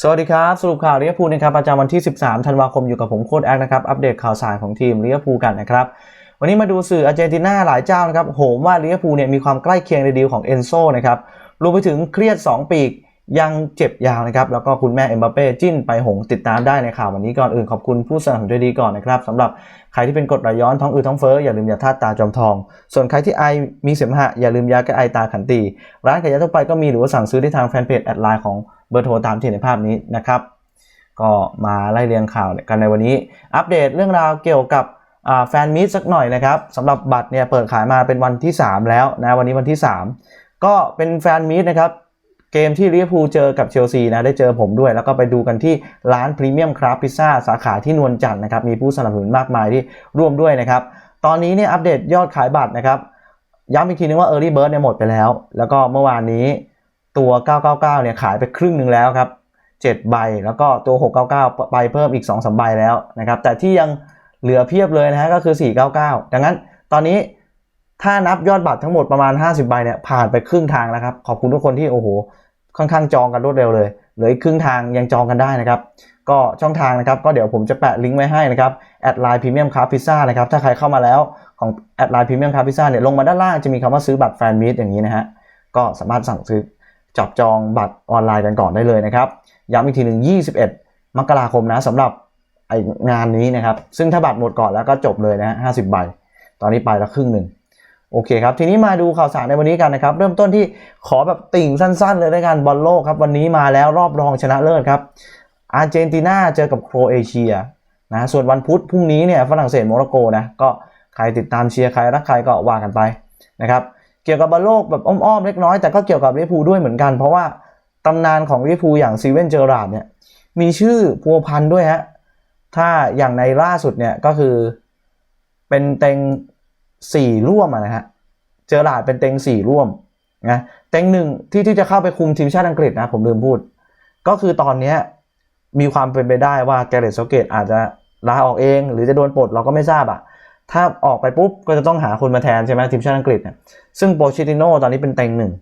สวัสดีครับ สรุปข่าวลิเวอร์พูนะครับประจำวันที่ 13 ธันวาคมอยู่กับผมโค้ดแอคนะครับ อัปเดตข่าวสารของทีมลิเวอร์พูกันนะครับ วันนี้มาดูสื่ออาร์เจนตินาหลายเจ้านะครับโหมว่าลิเวอร์พูเนี่ยมีความใกล้เคียงในดีลของเอนโซนะครับรวมไปถึงเครียด 2 ปีกยังเจ็บยาวนะครับ แล้วก็คุณแม่เอ็มบัปเป้จิ้นไปหงติดตามได้ในข่าววันนี้ก่อนอื่นขอบคุณผู้สนับสนุนดีก่อนนะครับสำหรับใครที่เป็นกรดไหลย้อนท้องอืดท้องเฟ้ออย่าลืมยาธาตุตาจอมทอง ส่วนใครที่ไอมีเสมหะอย่าลืมยาแก้ไอตาขันตี ร้านขายยาทั่วไปก็มีหรือว่าสั่งซื้อได้ทางแฟนเพจแอดไลน์ของ เบอร์โทรตามที่เห็นในภาพนี้นะครับ ก็มาไล่เรียงข่าวกันในวันนี้ อัปเดตเรื่องราวเกี่ยวกับแฟนมิตสักหน่อยนะครับสำหรับบัตรเนี่ยเปิดขายมาเป็นวันที่ 3 แล้วนะวันนี้วันที่ 3 ก็เป็นแฟนมิตนะครับเกมที่ลิเวอร์พูลเจอกับเชลซีนะได้เจอผมด้วย แล้วก็ไปดูกันที่ร้านพรีเมียมคราฟพิซซ่าสาขาที่นวลจันทร์นะครับมีผู้สนับสนุนมากมายที่ร่วมด้วยนะครับตอนนี้เนี่ยอัปเดตยอดขายบัตรนะครับย้ำอีกทีนึงว่า Early Bird เนี่ยหมดไปแล้ว แล้วก็เมื่อวานนี้ ตัว 999 เนี่ยขายไปครึ่งหนึ่งแล้วครับ 7 ใบ แล้วก็ตัว 699 ไปเพิ่มอีก 2 3 ใบแล้วนะครับ แต่ที่ยังเหลือเพียบเลยนะฮะก็คือ 499 ดังนั้นตอนนี้ถ้านับยอดบัตรทั้งหมดประมาณ 50 ใบเนี่ยผ่านไปครึ่งทางแล้วครับ ขอบคุณทุกคนที่โอ้โห ค่อนข้างจองกันรวดเร็วเลยเหลืออีกครึ่งทางยังจองกันได้นะครับ ก็ช่องทางนะครับ ก็เดี๋ยวผมจะแปะลิงก์ไว้ให้นะครับแอดไลน์พรีเมียมคาพิซซ่านะครับ ถ้าใครเข้ามาแล้วของแอดไลน์พรีเมียมคาพิซซ่าเนี่ยลงมาด้านล่างจะมีคำว่าซื้อบัตรแฟนมิตอย่างนี้นะฮะก็สามารถสั่งซื้อ จับจองบัตรออนไลน์กันก่อนได้เลยนะครับ ย้ำอีกทีหนึ่ง21 มกราคมนะสำหรับไองานนี้นะครับ ซึ่งถ้าบัตรหมดก่อนแล้วก็จบเลยนะฮะ50ใบ ตอนนี้ไปล้วครึ่งหนึ่งโอเคครับ ทีนี้มาดูข่าวสารในวันนี้กันนะครับ เริ่มต้นที่ขอแบบติ่งสั้น ๆ เลยด้วยกันบอลโลกครับ วันนี้มาแล้วรอบรองชนะเลิศครับ อาร์เจนตินาเจอกับโครเอเชียนะ ส่วนวันพุธพรุ่งนี้เนี่ยฝรั่งเศสโมร็อกโกนะ ก็ใครติดตามเชียร์ใครรักใครก็ว่ากันไปนะครับ เกี่ยวกับบอลโลกแบบอ้อมๆเล็กน้อยแต่ก็เกี่ยวกับลิเวอร์พูลด้วยเหมือนกัน เพราะว่าตำนานของลิเวอร์พูลอย่างซีเวนเจอราร์ดเนี่ยมีชื่อพัวพันด้วยฮะถ้าอย่างในล่าสุดเนี่ยก็คือเป็นเต็งสี่ร่วมนะฮะเจอหลาดเป็นเต็งสี่ร่วมนะเต็งหนึ่งที่ที่จะเข้าไปคุมทีมชาติอังกฤษนะผมลืมพูด ก็คือตอนเนี้มีความเป็นไปได้ว่าแกเรตโซเกตอาจจะลาออกเอง หรือจะโดนปลดเราก็ไม่ทราบอะ ถ้าออกไปปุ๊บก็จะต้องหาคนมาแทนใช่ไหมทีมชาติอังกฤษเนี่ยซึ่งโปชิติโนตอนนี้เป็นเต็งหนึ่ง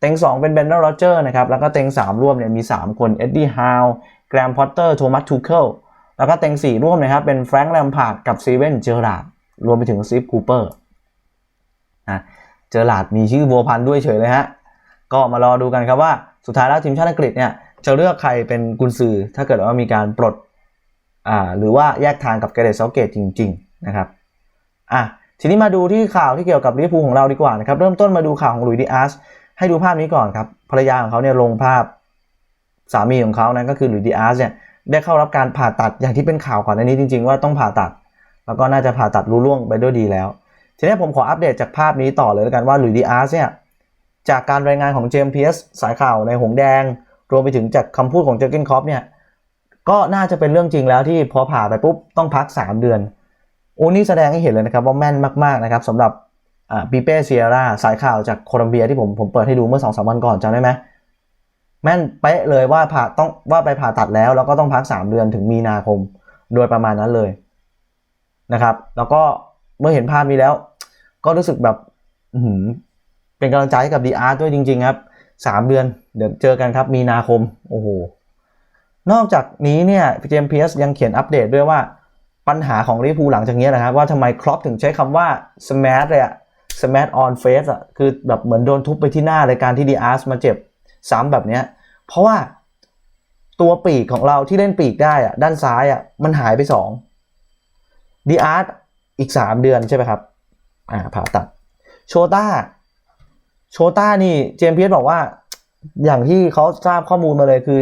เต็งสองเป็นเบนเนอร์โรเจอร์นะครับแล้วก็เต็งสามร่วมเนี่ยมี3คนเอ็ดดี้ฮาวแกรมพอตเตอร์โทมัสทูเคิลแล้วก็เต็งสี่ร่วมนะครับเป็นแฟรงค์แลมพาร์ดกับซีเวนเจอราร์ดรวมไปถึงซีฟคูเปอร์นะเจอหลาดมีชื่อบัวพันด้วยเฉยเลยฮะก็มารอดูกันครับว่าสุดท้ายแล้วทีมชาติอังกฤษเนี่ยจะเลือกใครเป็นกุนซือ ถ้าเกิดว่ามีการปลดอ่าหรือว่าแยกทางกับเกเรตเซาเกตจริง ๆ นะครับ อะทีนี้มาดูที่ข่าวที่เกี่ยวกับลิเวอร์พูลของเราดีกว่านะครับ เริ่มต้นมาดูข่าวของลุยดิอาสให้ดูภาพนี้ก่อนครับภรรยาของเขาเนี่ยลงภาพสามีของเขานะก็คือหลุยดิอาสเนี่ยได้เข้ารับการผ่าตัดอย่างที่เป็นข่าวก่อนอันนี้จริง ๆ ว่าต้องผ่าตัด แล้วก็น่าจะผ่าตัดรู้ล่วงไปด้วยดีแล้ว ทีนี้ผมขออัปเดตจากภาพนี้ต่อเลยแล้วกันว่าหลุยดีอาร์สเนี่ยจากการรายงานของเจมส์เพียสสายข่าวในหงแดง รวมไปถึงจากคำพูดของเจอร์เกนคอปเนี่ยก็น่าจะเป็นเรื่องจริงแล้วที่พอผ่าไปปุ๊บต้องพัก 3 เดือน อ้นี่แสดงให้เห็นเลยนะครับว่าแม่นมากๆนะครับสำหรับปีเป้เซียร่าสายข่าวจากโคลัมเบียที่ผมผมเปิดให้ดูเมื่อ2อสวันก่อนจำได้ไหมแม่นเป๊ะเลยว่าผ่าต้องว่าไปผ่าตัดแล้ว แล้วก็ต้องพัก 3 เดือนถึงมีนาคมโดยประมาณนั้นเลยนะครับ แล้วก็เมื่อเห็นภาพนี้แล้ว ก็รู้สึกแบบเป็นกำลังใจให้กับดีอาร์ด้วยจริง ๆ ครับสามเดือนเดี๋ยวเจอกันครับมีนาคม โอ้โหนอกจากนี้เนี่ยเจมส์เพียสยังเขียนอัปเดตด้วยว่า ปัญหาของลิเวอร์พูลหลังจากนี้นะครับว่าทำไมครอปถึงใช้คำว่า smash เลยอะ smash on face อะคือแบบเหมือนโดนทุบไปที่หน้าเลยการที่ดีอาร์สมาเจ็บซ้ำแบบเนี้ยเพราะว่าตัวปีกของเราที่เล่นปีกได้อะด้านซ้ายอะมันหายไปสองดีอาร์อีก 3 เดือนใช่ไหมครับอ่าผ่าตัดโชต้าโชต้านี่เจมส์เพียสบอกว่า อย่างที่เขาทราบข้อมูลมาเลยคือ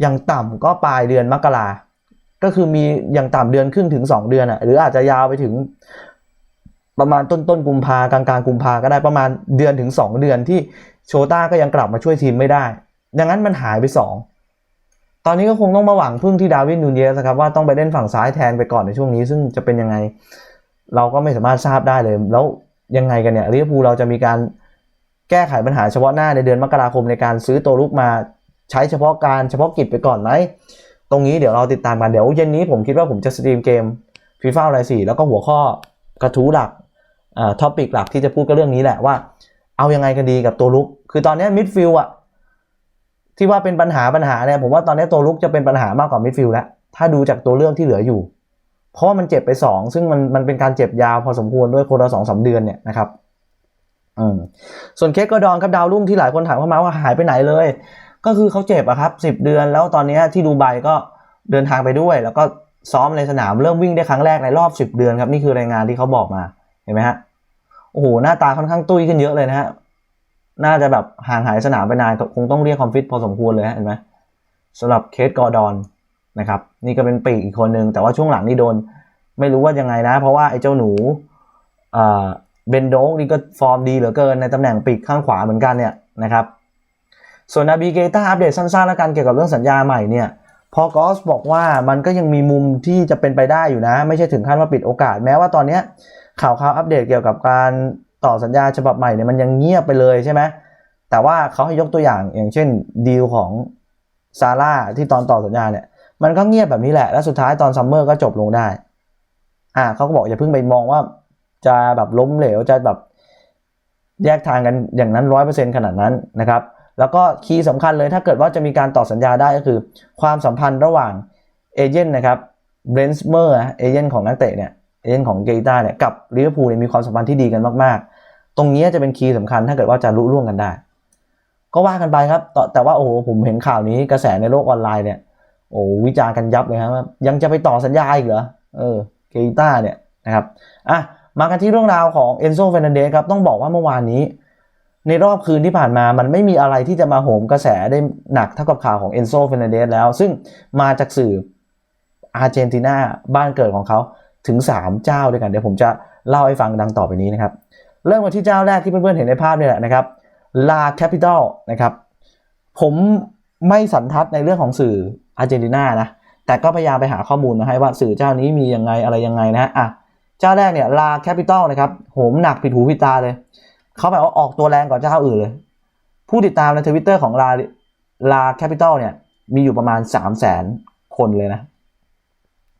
อย่างต่ำก็ปลายเดือนมกรา ก็คือมีอย่างต่ำเดือนครึ่งถึง 2 เดือนอะหรืออาจจะยาวไปถึงประมาณต้นต้นกุมภากลางกลางกุมภาก็ได้ประมาณเดือนถึง 2 เดือนที่โชต้าก็ยังกลับมาช่วยทีมไม่ได้ ดังนั้นมันหายไป 2 ตอนนี้ก็คงต้องมาหวังพึ่งที่ดาวินนูนเยสครับว่าต้องไปเล่นฝั่งซ้ายแทนไปก่อนในช่วงนี้ ซึ่งจะเป็นยังไงเราก็ไม่สามารถทราบได้เลย แล้วยังไงกันเนี่ยลิเวอร์พูลเราจะมีการแก้ไขปัญหาเฉพาะหน้าในเดือนมกราคมในการซื้อตัวลุกมาใช้เฉพาะการเฉพาะกิจไปก่อนไหม ตรงนี้เดี๋ยวเราติดตามกันเดี๋ยวเย็นนี้ผมคิดว่าผมจะสตรีมเกมฟีฟ่าอะไรสี่แล้วก็หัวข้อกระทู้หลักอ่าท็อปิกหลักที่จะพูดก็เรื่องนี้แหละว่า เอายังไงกันดีกับตัวลุก คือตอนนี้มิดฟิลอะที่ว่าเป็นปัญหาปัญหาเนี่ยผมว่าตอนนี้ตัวลุกจะเป็นปัญหามากกว่ามิดฟิลแล้วถ้าดูจากตัวเลือกที่เหลืออยู่ เพราะว่ามันเจ็บไป 2 ซึ่งมันมันเป็นการเจ็บยาวพอสมควรด้วยคนละสองสาเดือนเนี่ยนะครับอืมส่วนเคสกอร์ดอนครับดาวรุ่งที่หลายคนถามเข้ามาว่าหายไปไหนเลย ก็คือเขาเจ็บอะครับสิบเดือน แล้วตอนนี้ที่ดูไบก็เดินทางไปด้วย แล้วก็ซ้อมในสนามเริ่มวิ่งได้ครั้งแรกในรอบ10เดือนครับนี่คือรายงานที่เขาบอกมาเห็นไหมฮะโอ้โหหน้าตาค่อนข้างตุ้ยขึ้นเยอะเลยนะฮะน่าจะแบบห่างหายสนามไปนานคงต้องเรียกคอมฟิตพอสมควรเลยเห็นไหมสำหรับเคสกอร์ดอนนะครับ นี่ก็เป็นปีกอีกคนนึงแต่ว่าช่วงหลังนี่โดน ไม่รู้ว่ายังไงนะ เพราะว่าไอ้เจ้าหนูเบนโดกนี่ก็ฟอร์มดีเหลือเกินในตำแหน่งปีกข้างขวาเหมือนกันเนี่ยนะครับ ส่วนนาบิเกต้าอัปเดตสั้นๆแล้วกันเกี่ยวกับเรื่องสัญญาใหม่เนี่ยพอกอสบอกว่ามันก็ยังมีมุมที่จะเป็นไปได้อยู่นะ ไม่ใช่ถึงขั้นว่าปิดโอกาส แม้ว่าตอนนี้ข่าวข่าวอัปเดตเกี่ยวกับการต่อสัญญาฉบับใหม่เนี่ยมันยังเงียบไปเลยใช่ไหมแต่ว่าเขาให้ยกตัวอย่างอย่างเช่นดีลของซาร่าที่ตอนต่อสัญญาเนี่ยมันก็เงียบแบบนี้แหละ แล้วสุดท้ายตอนซัมเมอร์ก็จบลงได้ อ่าเขาก็บอกอย่าเพิ่งไปมองว่าจะแบบล้มเหลวจะแบบแยกทางกันอย่างนั้นร้อยเปอร์เซ็นขนาดนั้นนะครับ แล้วก็คีย์สำคัญเลยถ้าเกิดว่าจะมีการต่อสัญญาได้ก็คือ ความสัมพันธ์ระหว่างเอเจนต์นะครับเบรนส์เมอร์เอเจนต์ของนักเตะเนี่ยเอเจนต์ของเกต้าเนี่ยกับลิเวอร์พูลเนี่ยมีความสัมพันธ์ที่ดีกันมากๆ ตรงนี้จะเป็นคีย์สำคัญถ้าเกิดว่าจะรู้ร่วงกันได้ ก็ว่ากันไปครับ แต่ว่าโอ้โหผมเห็นข่าวนี้กระแสในโลกออนไลน์เนี่ยโอ้วิจารณ์กันยับเลยครับยังจะไปต่อสัญญาอีกเหรอเออเกต้าเนี่ยนะครับอะมากันที่เรื่องราวของเอนโซเฟรนันเดสครับต้องบอกว่าเมื่อวานนี้ ในรอบคืนที่ผ่านมามันไม่มีอะไรที่จะมาโหมกระแสได้หนักเท่ากับข่าวของเอนโซเฟรนันเดสแล้ว ซึ่งมาจากสื่ออาร์เจนตินาบ้านเกิดของเขาถึง 3 เจ้าด้วยกัน เดี๋ยวผมจะเล่าให้ฟังดังต่อไปนี้นะครับ เริ่มมาที่เจ้าแรกที่เพื่อนๆเห็นในภาพนี่แหละนะครับลาแคปิตอลนะครับ ผมไม่สันทัดในเรื่องของสื่ออาร์เจนตินานะ แต่ก็พยายามไปหาข้อมูลมาให้ว่าสื่อเจ้านี้มียังไงอะไรยังไงนะอะเจ้าแรกเนี่ยลาแคปิตอลนะครับโหมหนักผิดหูผิดตาเลย เขาแบบว่าออกตัวแรงกว่าเจ้าอื่นเลย ผู้ติดตามในทวิตเตอร์ของลาลาแคปิตอลเนี่ย มีอยู่ประมาณ 3 0 0แสนคนเลยนะ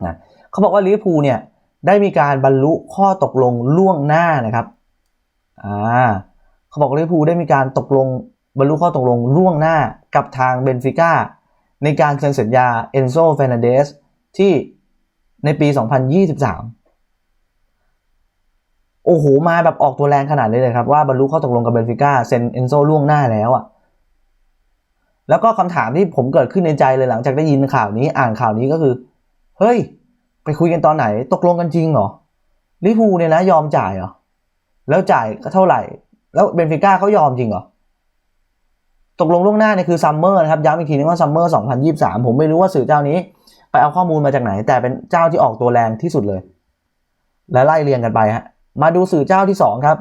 นะเขาบอกว่าลิเวอร์พูลเนี่ย ได้มีการบรรลุข้อตกลงล่วงหน้านะครับอ่าเขาบอกลิเวอร์พูลได้มีการตกลงบรรลุข้อตกลงล่วงหน้ากับทางเบนฟิก้าในการเซ็นสัญญาเอนโซเฟรนันเดสที่ในปี 2023 โอ้โหมาแบบออกตัวแรงขนาดนี้เลยครับว่าบรรลุข้อตกลงกับเบนฟิก้าเซ็นเอนโซล่วงหน้าแล้วอะ่ะแล้วก็คำถามที่ผมเกิดขึ้นในใจเลยหลังจากได้ยินข่าวนี้อ่านข่าวนี้ก็คือ เฮ้ย ไปคุยกันตอนไหนตกลงกันจริงเหรอลิฟูเนี่ยนะยอมจ่ายเหรอแล้วจ่ายก็เท่าไหร่ แล้วเบนฟิก้าเขายอมจริงเหรอตกลงล่วงหน้าเนี่ยคือซัมเมอร์นะครับย้ำอีกทีนึงว่าซัมเมอร์ 2023 ผมไม่รู้ว่าสื่อเจ้านี้ ไปเอาข้อมูลมาจากไหน แต่เป็นเจ้าที่ออกตัวแรงที่สุดเลย และไล่เรียงกันไปฮะ มาดูสื่อเจ้าที่ 2 ครับ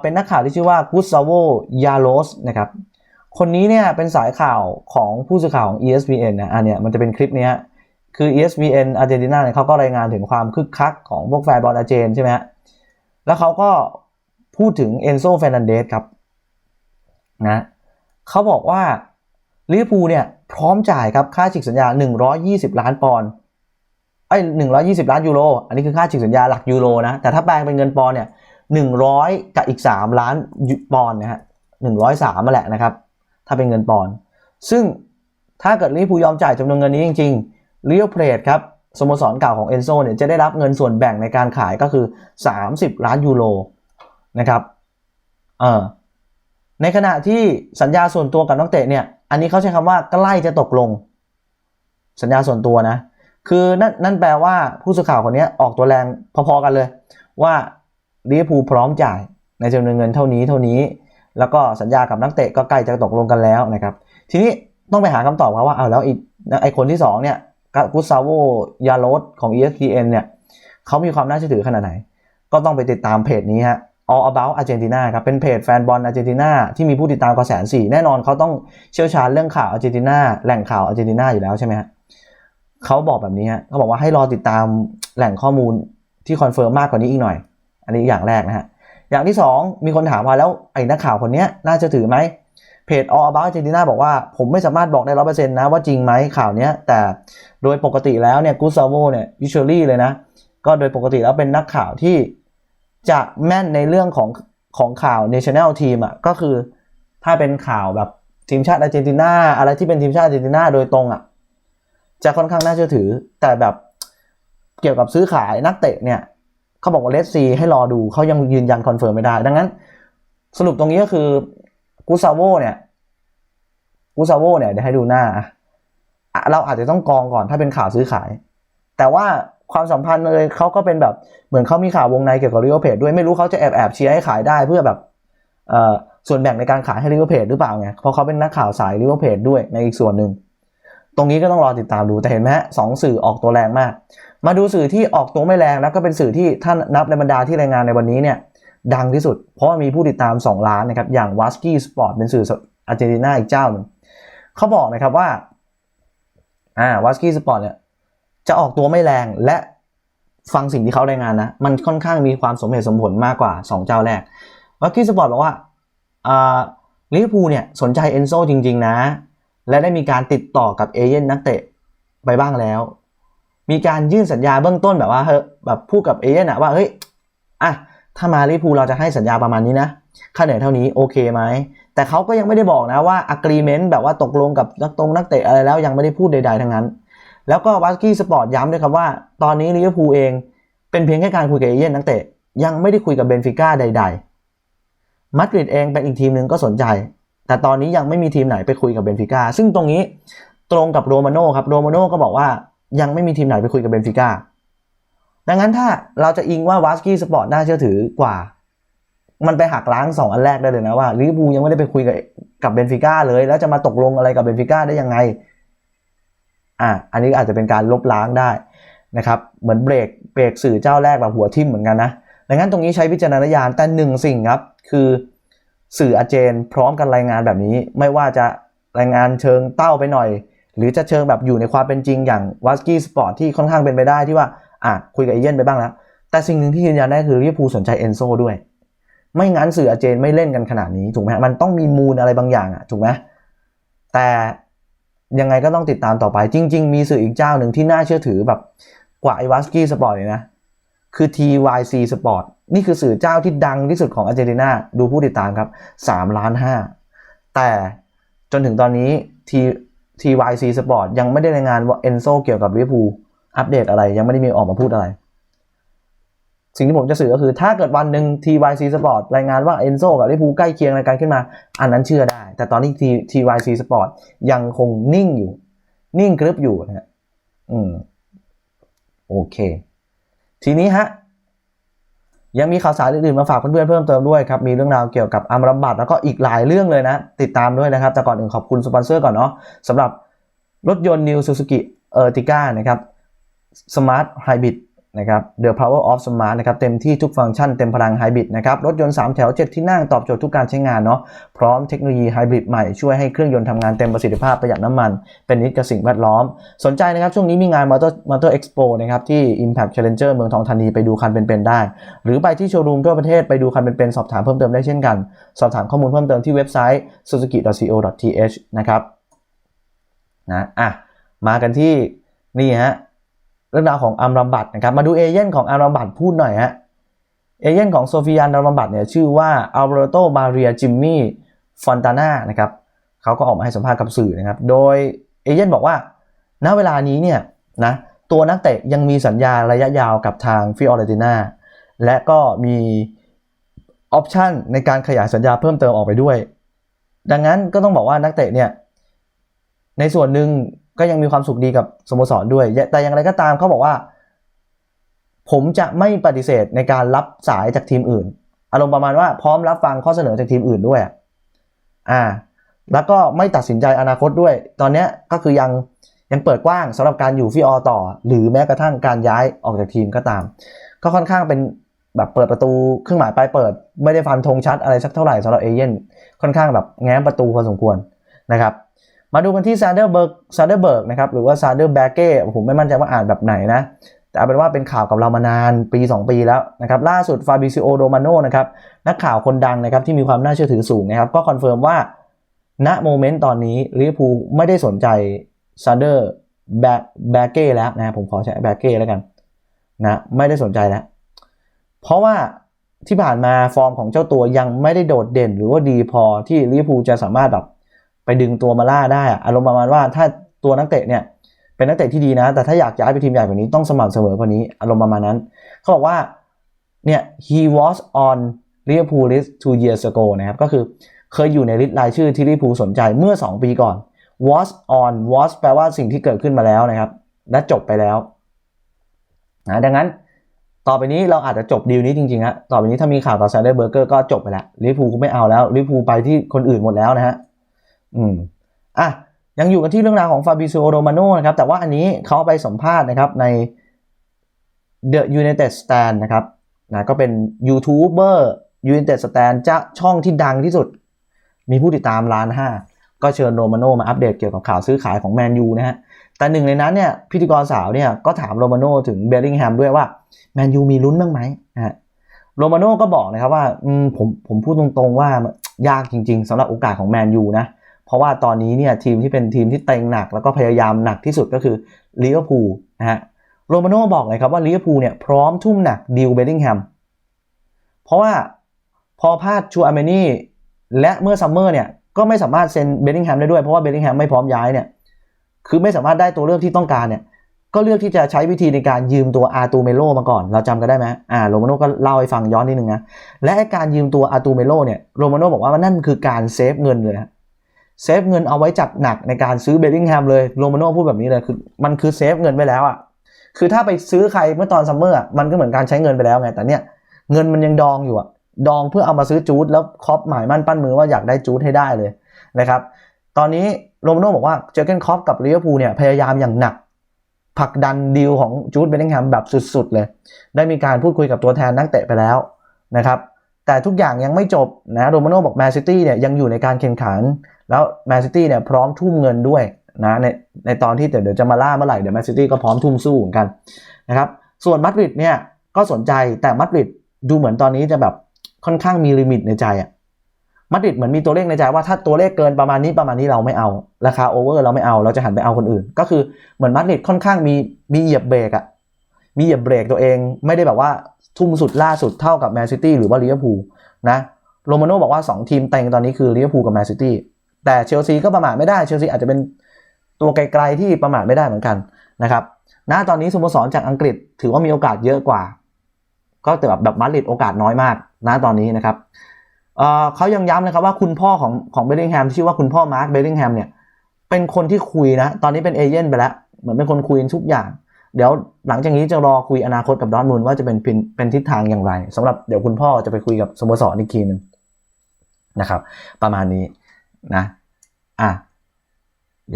เป็นนักข่าวที่ชื่อว่ากุสซาโวยาโรสนะครับ คนนี้เนี่ยเป็นสายข่าวของผู้สื่อข่าวของ ESPN นะ อันเนี้ยมันจะเป็นคลิปนี้คือ ESPN อาร์เจนตินาเนี่ยเขาก็รายงานถึงความคึกคักของพวกแฟนบอลอาร์เจนใช่ไหมฮะ แล้วเขาก็พูดถึงเอนโซเฟรนันเดสครับนะเขาบอกว่าลิเวอร์พูลเนี่ยพร้อมจ่ายครับค่าฉีกสัญญา 120 ล้านปอนด์ ไอ้หนึ่งร้อยี่สิบล้านยูโร อันนี้คือค่าฉีกสัญญาหลักยูโรนะ แต่ถ้าแปลงเป็นเงินปอนเนี่ยหนึ่งร้อยกับอีกสามล้านปอนนะฮะหนึ่งร้อยสามมาแหละนะครับ ถ้าเป็นเงินปอน ซึ่งถ้าเกิดลิเวอร์พูลยอมจ่ายจำนวนเงินนี้จริงๆเรียลเพลทครับสโมสรเก่าของเอนโซเนี่ยจะได้รับเงินส่วนแบ่งในการขายก็คือ 30 ล้านยูโรนะครับเออในขณะที่สัญญาส่วนตัวกับนักเตะเนี่ย อันนี้เขาใช้คำว่าใกล้จะตกลง สัญญาส่วนตัวนะ คือนั่นนั่นแปลว่าผู้สื่อข่าวคนนี้ออกตัวแรงพอๆกันเลย ว่าลิเวอร์พูลพร้อมจ่ายในจำนวนเงินเท่านี้เท่านี้ แล้วก็สัญญากับนักเตะก็ใกล้จะตกลงกันแล้วนะครับ ทีนี้ต้องไปหาคำตอบครับว่าเอาแล้วอีกไอคนที่สองเนี่ยกุสซาโวยาโรสของ ESPN เนี่ยเขามีความน่าเชื่อถือขนาดไหน ก็ต้องไปติดตามเพจนี้ฮะ All About Argentina ครับ เป็นเพจแฟนบอลอาร์เจนตินาที่มีผู้ติดตามกว่าแสนสี่แน่นอนเขาต้องเชี่ยวชาญเรื่องข่าวอาร์เจนตินาแหล่งข่าวอาร์เจนตินาอยู่แล้วใช่ไหมฮะ เขาบอกแบบนี้ฮะเขาบอกว่าให้รอติดตามแหล่งข้อมูลที่คอนเฟิร์มมากกว่านี้อีกหน่อย อันนี้อย่างแรกนะฮะ อย่างที่ 2 มีคนถามมาแล้วไอ้นักข่าวคนนี้น่าจะถือไหมเพจ All About Argentina บอกว่าผมไม่สามารถบอกได้ร้อเปอร์เซ็นต์นะว่าจริงไหมข่าวนี้แต่โดยปกติแล้วเนี่ยกูซาโวเนี่ยวิชวลี่เลยนะ ก็โดยปกติแล้วเป็นนักข่าวที่จะแม่นในเรื่องของของข่าว national team อะก็คือถ้าเป็นข่าวแบบทีมชาติอาร์เจนตินาอะไรที่เป็นทีมชาติอาร์เจนตินาโดยตรงอะ จะค่อนข้างน่าเชื่อถือ แต่แบบเกี่ยวกับซื้อขายนักเตะเนี่ยเขาบอกว่าเลสซีให้รอดูเขายังยืนยันคอนเฟิร์มไม่ได้ ดังนั้น สรุปตรงนี้ก็คือกูซาโวเนี่ยกูซาโวเนี่ยเดี๋ยวให้ดูหน้า เราอาจจะต้องกองก่อนถ้าเป็นข่าวซื้อขาย แต่ว่าความสัมพันธ์เลยเขาก็เป็นแบบเหมือนเขามีข่าววงในเกี่ยวกับริโอเพจด้วยไม่รู้เขาจะแอบแอบเชียร์ให้ขายได้เพื่อแบบเอ่อส่วนแบ่งในการขายให้ริโอเพจหรือเปล่าไงเพราะเขาเป็นนักข่าวสายริโอเพจด้วยในอีกส่วนหนึ่ง ตรงนี้ก็ต้องรอติดตามดูแต่เห็นไหมฮะสองสื่อออกตัวแรงมาก มาดูสื่อที่ออกตัวไม่แรงแล้วก็เป็นสื่อที่ท่านนับในบรรดาที่รายงานในวันนี้เนี่ยดังที่สุด เพราะว่ามีผู้ติดตาม 2 ล้านนะครับอย่างวัสกี้สปอร์ตเป็นสื่ออาร์เจนตินาอีกเจ้าหนึ่งเขาบอกนะครับว่าอ่าวัสกี้สปอร์ตเนี่ยจะออกตัวไม่แรงและฟังสิ่งที่เขารายงานนะ มันค่อนข้างมีความสมเหตุสมผลมากกว่า 2 เจ้าแรกวัสกี้สปอร์ตบอกว่าอ่าลิเวอร์พูลเนี่ยสนใจเอนโซจริง ๆ นะ และได้มีการติดต่อกับเอเย่นนักเตะไปบ้างแล้ว มีการยื่นสัญญาเบื้องต้นแบบว่าเฮ้ยแบบพูดกับเอเย่นอะว่าเฮ้ยอะถ้ามาลิพูเราจะให้สัญญาประมาณนี้นะค่าเหนื่อยเท่านี้โอเคไหมแต่เขาก็ยังไม่ได้บอกนะว่า agreement แบบว่าตกลงกับนักตรงนักเตะอะไรแล้วยังไม่ได้พูดใด ๆ ทั้งนั้น แล้วก็วัสกี้สปอร์ตย้ำด้วยครับว่า ตอนนี้ลิเวอร์พูลเองเป็นเพียงแค่การคุยกับเอเย่นนักเตะยังไม่ได้คุยกับเบนฟิก้าใด ๆ มาดริดเองเป็นอีกทีมหนึ่งก็สนใจ แต่ตอนนี้ยังไม่มีทีมไหนไปคุยกับเบนฟิก้าซึ่งตรงนี้ตรงกับโรมาโน่ครับโรมาโน่ก็บอกว่ายังไม่มีทีมไหนไปคุยกับเบนฟิก้าดังนั้นถ้าเราจะอิงว่าวัสกี้สปอร์ตน่าเชื่อถือกว่า มันไปหักล้างสองอันแรกได้เลยนะว่าลิเวอร์พูลยังไม่ได้ไปคุยกับกับเบนฟิก้าเลย แล้วจะมาตกลงอะไรกับเบนฟิก้าได้ยังไงอะอันนี้อาจจะเป็นการลบล้างได้นะครับเหมือนเบรกเบรกสื่อเจ้าแรกแบบหัวทิ่มเหมือนกันนะดังนั้นตรงนี้ใช้วิจารณญาณแต่หนึ่งสิ่งครับ คือ สื่ออาเจนพร้อมกันรายงานแบบนี้ ไม่ว่าจะรายงานเชิงเต้าไปหน่อย หรือจะเชิงแบบอยู่ในความเป็นจริงอย่างวัสกี้สปอร์ตที่ค่อนข้างเป็นไปได้ที่ว่าอะคุยกับเอเย่นไปบ้างแล้ว แต่สิ่งหนึ่งที่ยืนยันได้คือลิเวอร์พูลสนใจเอนโซด้วย ไม่งั้นสื่ออาเจนไม่เล่นกันขนาดนี้ถูกไหมมันต้องมีมูลอะไรบางอย่างอะถูกไหมแต่ยังไงก็ต้องติดตามต่อไปจริง ๆ มีสื่ออีกเจ้าหนึ่งที่น่าเชื่อถือแบบกว่าไอวัสกี้สปอร์ตเลยนะ คือ TYC Sport นี่คือสื่อเจ้าที่ดังที่สุดของอาร์เจนตินาดูผู้ติดตามครับ3ล้าน5แต่จนถึงตอนนี้ T TYC Sport ยังไม่ได้รายงานว่าเอนโซเกี่ยวกับลิเวอร์พูลอัปเดตอะไรยังไม่ได้มีออกมาพูดอะไร สิ่งที่ผมจะสื่อก็คือถ้าเกิดวันหนึ่ง TYC Sport รายงานว่าเอนโซกับลิเวอร์พูลใกล้เคียงในการขึ้นมา อันนั้นเชื่อได้ แต่ตอนนี้ TYC Sport ยังคงนิ่งอยู่ นิ่งกรึบอยู่นะฮะอืมโอเค ทีนี้ฮะยังมีข่าวสารอื่นๆมาฝากเพื่อนๆเพิ่มเติมด้วยครับมีเรื่องราวเกี่ยวกับอัมรัมบัตแล้วก็อีกหลายเรื่องเลยนะ ติดตามด้วยนะครับ แต่ก่อนอื่นขอบคุณสปอนเซอร์ก่อนเนาะสำหรับรถยนต์นิวซูซูกิเออร์ติก้านะครับสมาร์ทไฮบริด นะครับ The Power of Smart นะครับ เต็มที่ทุกฟังก์ชันเต็มพลังไฮบริดนะครับ รถยนต์ 3 แถว 7 ที่นั่งตอบโจทย์ทุกการใช้งานเนาะ พร้อมเทคโนโลยีไฮบริดใหม่ ช่วยให้เครื่องยนต์ทำงานเต็มประสิทธิภาพประหยัดน้ำมัน เป็นมิตรกับสิ่งแวดล้อม สนใจนะครับ ช่วงนี้มีงาน Motor Motor Expo นะครับ ที่ Impact Challenger เมืองทองธานีไปดูคันเป็นๆได้ หรือไปที่โชว์รูมทั่วประเทศไปดูคันเป็นๆสอบถามเพิ่มเติมได้เช่นกัน สอบถามข้อมูลเพิ่มเติมที่เว็บไซต์ suzuki.co.th นะครับ นะ อะ มากันที่นี่ฮะ เรื่องราวของอัมรัมบัตนะครับ มาดูเอเย่นของอัมรัมบัตพูดหน่อยฮะ เอเย่นของโซฟิยานอัมรัมบัตเนี่ยชื่อว่าอัลเบโรโตมาเรียจิมมี่ฟอนตาน่านะครับเขาก็ออกมาให้สัมภาษณ์กับสื่อนะครับ โดยเอเย่นบอกว่า ณ เวลานี้เนี่ยนะตัวนักเตะยังมีสัญญาระยะยาวกับทางฟิออเรติน่าและก็มีออปชันในการขยายสัญญาเพิ่มเติมออกไปด้วย ดังนั้นก็ต้องบอกว่านักเตะเนี่ยในส่วนหนึ่ง ก็ยังมีความสุขดีกับสโมสรด้วย แต่อย่างไรก็ตามเขาบอกว่า ผมจะไม่ปฏิเสธในการรับสายจากทีมอื่น อารมณ์ประมาณว่าพร้อมรับฟังข้อเสนอจากทีมอื่นด้วย อ่า แล้วก็ไม่ตัดสินใจอนาคตด้วย ตอนนี้ก็คือยังยังเปิดกว้างสำหรับการอยู่ฟิออต่อ หรือแม้กระทั่งการย้ายออกจากทีมก็ตาม ก็ค่อนข้างเป็นแบบเปิดประตูเครื่องหมายปลายเปิด ไม่ได้ฟันธงชัดอะไรสักเท่าไหร่สำหรับเอเย่นค่อนข้างแบบแง้มประตูพอสมควรนะครับ มาดูกันที่ซาเดอร์เบิร์กซาเดอร์เบิร์กนะครับหรือว่าซาเดอร์แบเก้ผมไม่มั่นใจว่าอ่านแบบไหนนะ แต่เอาเป็นว่าเป็นข่าวกับเรามานานปี 2 ปีแล้วนะครับล่าสุดฟาบิซิโอโรมาโนนะครับนักข่าวคนดังนะครับที่มีความน่าเชื่อถือสูงนะครับก็คอนเฟิร์มว่าณโมเมนต์ตอนนี้ลิเวอร์พูลไม่ได้สนใจซาเดอร์แบเก้แล้วนะผมขอใช้แบเก้แล้วกันนะไม่ได้สนใจแล้ว เพราะว่าที่ผ่านมาฟอร์มของเจ้าตัวยังไม่ได้โดดเด่น หรือว่าดีพอที่ลิเวอร์พูลจะสามารถแบบ ไปดึงตัวมาล่าได้อารมณ์ประมาณว่าถ้าตัวนักเตะเนี่ยเป็นนักเตะที่ดีนะ แต่ถ้าอยากย้ายไปทีมใหญ่กว่านี้ต้องสม่ำเสมอกว่านี้อารมณ์ประมาณนั้น เขาบอกว่าเนี่ย he was on Liverpool list two years ago นะครับ ก็คือเคยอยู่ในลิสต์รายชื่อที่ลิเวอร์พูลสนใจเมื่อ 2 ปีก่อน was on was แปลว่าสิ่งที่เกิดขึ้นมาแล้วนะครับ และจบไปแล้วนะดังนั้นต่อไปนี้เราอาจจะจบดีลนี้จริงๆฮะต่อไปนี้ถ้ามีข่าวต่อแซนเดอร์เบอร์เกอร์ก็จบไปแล้วลิเวอร์พูลก็ไม่เอาแล้วลิเวอร์พูลไปที่คนอื่นหมดแล้วนะฮะ อืมอะยังอยู่กันที่เรื่องราวของฟาบิซิโอโรมาโนนะครับ แต่ว่าอันนี้เขาไปสัมภาษณ์นะครับใน The United Stand นะครับนะก็เป็นยูทูบเบอร์ United Stand จะช่องที่ดังที่สุด มีผู้ติดตามล้านห้าก็เชิญโรมาโนมาอัปเดตเกี่ยวกับข่าวซื้อขายของแมนยูนะฮะ แต่หนึ่งในนั้นเนี่ยพิธีกรสาวเนี่ยก็ถามโรมาโนถึงเบลลิงแฮมด้วยว่าแมนยูมีลุ้นบ้างไหมนะฮะโรมาโนก็บอกนะครับว่าผมผมพูดตรงๆว่ายากจริงๆสำหรับโอกาสของแมนยูนะ เพราะว่าตอนนี้เนี่ยทีมที่เป็นทีมที่เต็งหนัก แล้วก็พยายามหนักที่สุดก็คือลิเวอร์พูลนะฮะโรมาโนบอกเลยครับว่าลิเวอร์พูลเนี่ยพร้อมทุ่มหนักดิวเบลลิงแฮมเพราะว่าพอพลาดชูอาร์เมนีและเมื่อซัมเมอร์เนี่ยก็ไม่สามารถเซ็นเบลลิงแฮมได้ด้วยเพราะว่าเบลลิงแฮมไม่พร้อมย้ายเนี่ยคือไม่สามารถได้ตัวเลือกที่ต้องการเนี่ยก็เลือกที่จะใช้วิธีในการยืมตัวอาร์ตูเมโลมาก่อน เราจำกันได้ไหมอ่าโรมาโนก็เล่าให้ฟังย้อนนิดนึงนะและการยืมตัวอาร์ตูเมโลเนี่ยโรมาโนบอกว่านั่นคือการเซฟเงินเลย เซฟเงินเอาไว้จัดหนักในการซื้อเบลลิงแฮมเลยโรมาโน่พูดแบบนี้เลยคือมันคือเซฟเงินไปแล้วอะคือถ้าไปซื้อใครเมื่อตอนซัมเมอร์มันก็เหมือนการใช้เงินไปแล้วไงแต่เนี่ยเงินมันยังดองอยู่อะดองเพื่อเอามาซื้อจูดแล้วคอปหมายมั่นปั้นมือว่าอยากได้จูดให้ได้เลยนะครับตอนนี้โรมโน่บอกว่าเจอเกนคอปกับลิเวอร์พูลเนี่ยพยายามอย่างหนักผลักดันดีลของจูดเบนนิงแฮมแบบสุดๆเลย ได้มีการพูดคุยกับตัวแทนนักเตะไปแล้วนะครับแต่ทุกอย่างยังไม่จบนะโรมาโนบอกแมนซิตี้เนี่ยยังอยู่ในการแข่งขัน แล้วแมนซิตี้เนี่ยพร้อมทุ่มเงินด้วยนะในในตอนที่เดี๋ยวจะมาล่าเมื่อไหร่เดี๋ยวแมนซิตี้ก็พร้อมทุ่มสู้เหมือนกันนะครับส่วนมาดริดเนี่ยก็สนใจแต่มาดริดดูเหมือนตอนนี้จะแบบค่อนข้างมีลิมิตในใจอะมาดริดเหมือนมีตัวเลขในใจว่าถ้าตัวเลขเกินประมาณนี้ประมาณนี้เราไม่เอา ราคาโอเวอร์เราไม่เอาเราจะหันไปเอาคนอื่น ก็คือเหมือนมาดริดค่อนข้างมีมีเหยียบเบรกอะมีเหยียบเบรกตัวเองไม่ได้แบบว่าทุ่มสุดล่าสุดเท่ากับแมนซิตี้หรือว่าลิเวอร์พูลนะโรมาโน่บอกว่า 2 ทีมเต็งตอนนี้คือลิเวอร์พูลกับแมนซิตี้ แต่เชลซีก็ประมาทไม่ได้เชลซีอาจจะเป็นตัวไกลๆที่ประมาทไม่ได้เหมือนกันนะครับณตอนนี้สโมสรจากอังกฤษถือว่ามีโอกาสเยอะกว่า ก็แต่แบบแบบมาดริดโอกาสน้อยมากณตอนนี้นะครับเเขายังย้ำนะครับว่าคุณพ่อของของเบลลิงแฮมที่ชื่อว่าคุณพ่อมาร์คเบลลิงแฮมเนี่ยเป็นคนที่คุยนะ ตอนนี้เป็นเอเย่นไปแล้วเหมือนเป็นคนคุยทุกอย่าง เดี๋ยวหลังจากนี้จะรอคุยอนาคตกับดอร์ทมูลว่าจะเป็นเป็นทิศทางอย่างไรสำหรับเดี๋ยวคุณพ่อจะไปคุยกับสโมสรอีกทีหนึ่งนะครับ ประมาณนี้ นะอะ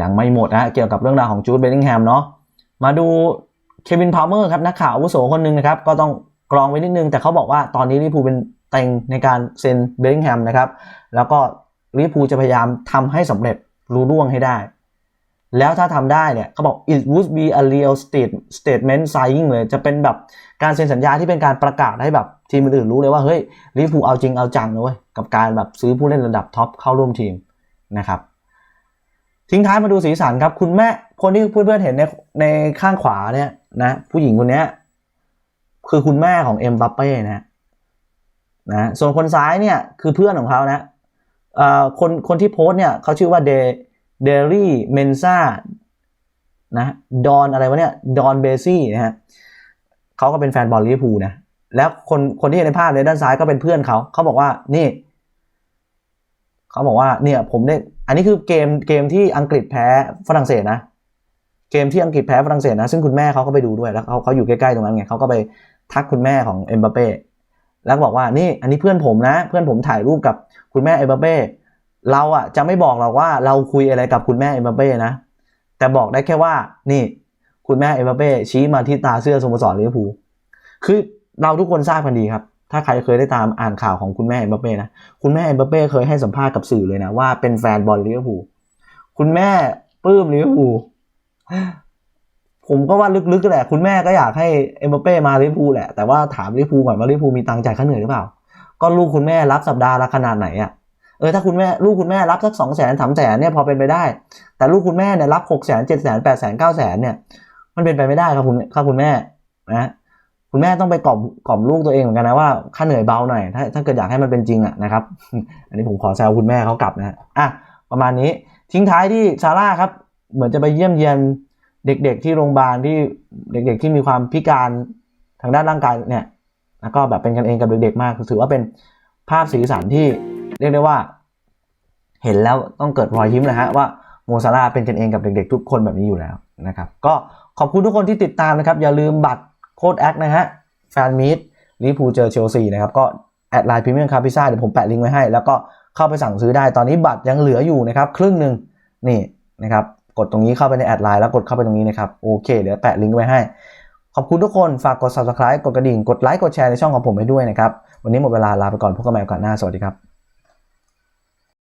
ยังไม่หมดนะเกี่ยวกับเรื่องราวของจูดเบลลิงแฮมเนาะมาดูเควินพาวเมอร์ครับนักข่าวอาวุโสคนหนึ่งนะครับ ก็ต้องกรองไว้นิดนึง แต่เขาบอกว่าตอนนี้ลิพูเป็นเต็งในการเซ็นเบลลิงแฮมนะครับ แล้วก็ลิพูจะพยายามทำให้สำเร็จรู้ร่วงให้ได้ แล้วถ้าทำได้เนี่ยเขาบอก it would be a real state statement signing เลย จะเป็นแบบการเซ็นสัญญาที่เป็นการประกาศให้แบบทีมอื่นๆรู้เลยว่าเฮ้ยลิเวอร์พูเอาจริงเอาจังนะเว้ยกับการแบบซื้อผู้เล่นระดับท็อปเข้าร่วมทีม นะครับ ทิ้งท้ายมาดูสีสันครับ คุณแม่คนที่เพื่อนๆเห็นในในข้างขวาเนี่ยนะ ผู้หญิงคนนี้คือคุณแม่ของเอ็มบัปเป้นะนะส่วนคนซ้ายเนี่ยคือเพื่อนของเขานะคนคนที่โพสเนี่ยเขาชื่อว่าเดเดรี่เมนซ่านะดอนอะไรวะเนี่ยดอนเบซี่นะฮะเขาก็เป็นแฟนบอลลิเวอร์พูลนะแล้วคนคนที่ในภาพในด้านซ้ายก็เป็นเพื่อนเขาเขาบอกว่านี่ เขาบอกว่าเนี่ยผมได้อันนี้คือเกมเกมที่อังกฤษแพ้ฝรั่งเศสนะ เกมที่อังกฤษแพ้ฝรั่งเศสนะซึ่งคุณแม่เขาก็ไปดูด้วยแล้วเขาเขาอยู่ใกล้ๆตรงนั้นไงเขาก็ไปทักคุณแม่ของเอ็มบัปเป้แล้วบอกว่านี่อันนี้เพื่อนผมนะ เพื่อนผมถ่ายรูปกับคุณแม่เอ็มบัปเป้เราอะจะไม่บอกเราว่าเราคุยอะไรกับคุณแม่เอ็มบัปเป้นะแต่บอกได้แค่ว่านี่คุณแม่เอ็มบัปเป้ชี้มาที่ตาเสื้อสโมสรลิเวอร์พูลคือเราทุกคนทราบกันดีครับ ถ้าใครเคยได้ตามอ่านข่าวของคุณแม่เอ็มบัปเป้นะ คุณแม่เอ็มบัปเป้เคยให้สัมภาษณ์กับสื่อเลยนะ ว่าเป็นแฟนบอลลิเวอร์พูล คุณแม่ปลื้มลิเวอร์พูล ผมก็ว่าลึกๆแหละ คุณแม่ก็อยากให้เอ็มบัปเป้มาลิเวอร์พูลแหละ แต่ว่าถามลิเวอร์พูลก่อนว่าลิเวอร์พูลมีตังค์จ่ายค่าเหนื่อยหรือเปล่า ก็ลูกคุณแม่รับสัปดาห์ละขนาดไหนอะเออถ้าคุณแม่ลูกคุณแม่รับสักสองแสนสามแสนเนี่ยพอเป็นไปได้ แต่ลูกคุณแม่เนี่ยรับหกแสนเจ็ดแสนแปดแสนเก้าแสนเนี่ย มันเป็นไปไม่ได้ครับคุณครับคุณแม่นะ คุณแม่ต้องไปกล่อมกล่อมลูกตัวเองเหมือนกันนะว่าค่าเหนื่อยเบาหน่อยถ้าถ้าเกิดอยากให้มันเป็นจริงอะนะครับ อันนี้ผมขอแซวคุณแม่เขากลับนะอะประมาณนี้ทิ้งท้ายที่ซาร่าครับ เหมือนจะไปเยี่ยมเยียนเด็กๆที่โรงพยาบาลที่เด็กๆที่มีความพิการทางด้านร่างกายเนี่ยแล้วก็แบบเป็นกันเองกับเด็กๆมากถือว่าเป็นภาพสีสันที่เรียกได้ว่า เห็นแล้วต้องเกิดรอยยิ้มนะฮะว่าโมซาร่าเป็นกันเองกับเด็กๆ ทุกคนแบบนี้อยู่แล้วนะครับ ก็ขอบคุณทุกคนที่ติดตามนะครับ อย่าลืมบัตร โค้ดแอคนะฮะแฟนมีดลิพูเจอเชลซีนะครับก็แอดไลน์พรีเมียมคาพิซ่าเดี๋ยวผมแปะลิงก์ไว้ให้ แล้วก็เข้าไปสั่งซื้อได้ตอนนี้บัตรยังเหลืออยู่นะครับครึ่งหนึ่งนี่นะครับกดตรงนี้เข้าไปในแอดไลน์แล้วกดเข้าไปตรงนี้นะครับโอเคเดี๋ยวแปะลิงก์ไว้ให้ ขอบคุณทุกคนฝากกด subscribe กดกระดิ่งกดไลค์กดแชร์ในช่องของผมให้ด้วยนะครับวันนี้หมดเวลาลาไปก่อนพบกันใหม่โอกาสหน้าสวัสดีครับ